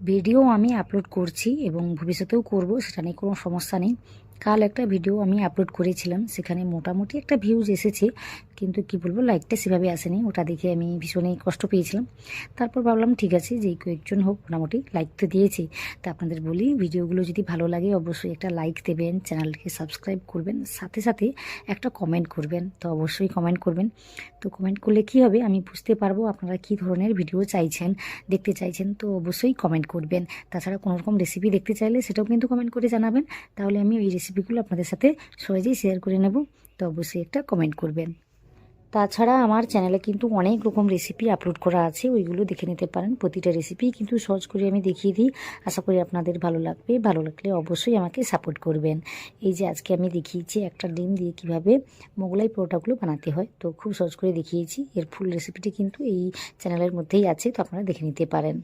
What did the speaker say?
Video আমি upload করছি এবং ভবিষ্যতেও করব সেটা নিয়ে কোনো সমস্যা নেই। কাল একটা ভিডিও আমি আপলোড করেছিলাম, সেখানে মোটামুটি একটা ভিউজ এসেছে, কিন্তু কি বলব লাইকটা সেভাবে আসেনি, ওটা দেখে আমি ভীষণই কষ্ট পেয়েছিলাম। তারপর ভাবলাম ঠিক আছে যেই কয়েকজন হোক, মোটামুটি লাইক তো দিয়েছি। তা আপনাদের বলি ভিডিওগুলো যদি ভালো লাগে, অবশ্যই একটা লাইক দেবেন চ্যানেলকে সাবস্ক্রাইব করবেন, সাথে সাথে একটা কমেন্ট করবেন, তো অবশ্যই কমেন্ট করবেন। তো কমেন্ট করলে কি হবে, আমি বুঝতে পারব আপনারা কী ধরনের ভিডিও চাইছেন, দেখতে চাইছেন, তো অবশ্যই কমেন্ট করবেন। তাছাড়া কোনো রকম রেসিপি দেখতে চাইলে, সেটাও কিন্তু কমেন্ট করে জানাবেন। তাহলে আমি ওই রেসিপিগুলো আপনাদের সাথে সহজেই শেয়ার করে নেব, তো অবশ্যই একটা কমেন্ট করবেন। তাছাড়া আমার চ্যানেলে কিন্তু অনেক রকম রেসিপি আপলোড করা আছে, ওইগুলো দেখে নিতে পারেন। প্রতিটা রেসিপি কিন্তু সহজ করে আমি দেখিয়ে দিই। আশা করি আপনাদের ভালো লাগবে। ভালো লাগলে অবশ্যই আমাকে সাপোর্ট করবেন। এই যে আজকে আমি দেখিয়েছি একটা ডিম দিয়ে কীভাবে মোগলাই পরোটাগুলো বানাতে হয়, তো খুব সহজ করে দেখিয়েছি। এর ফুল রেসিপিটি কিন্তু এই চ্যানেলের মধ্যেই আছে, তো আপনারা দেখে নিতে পারেন।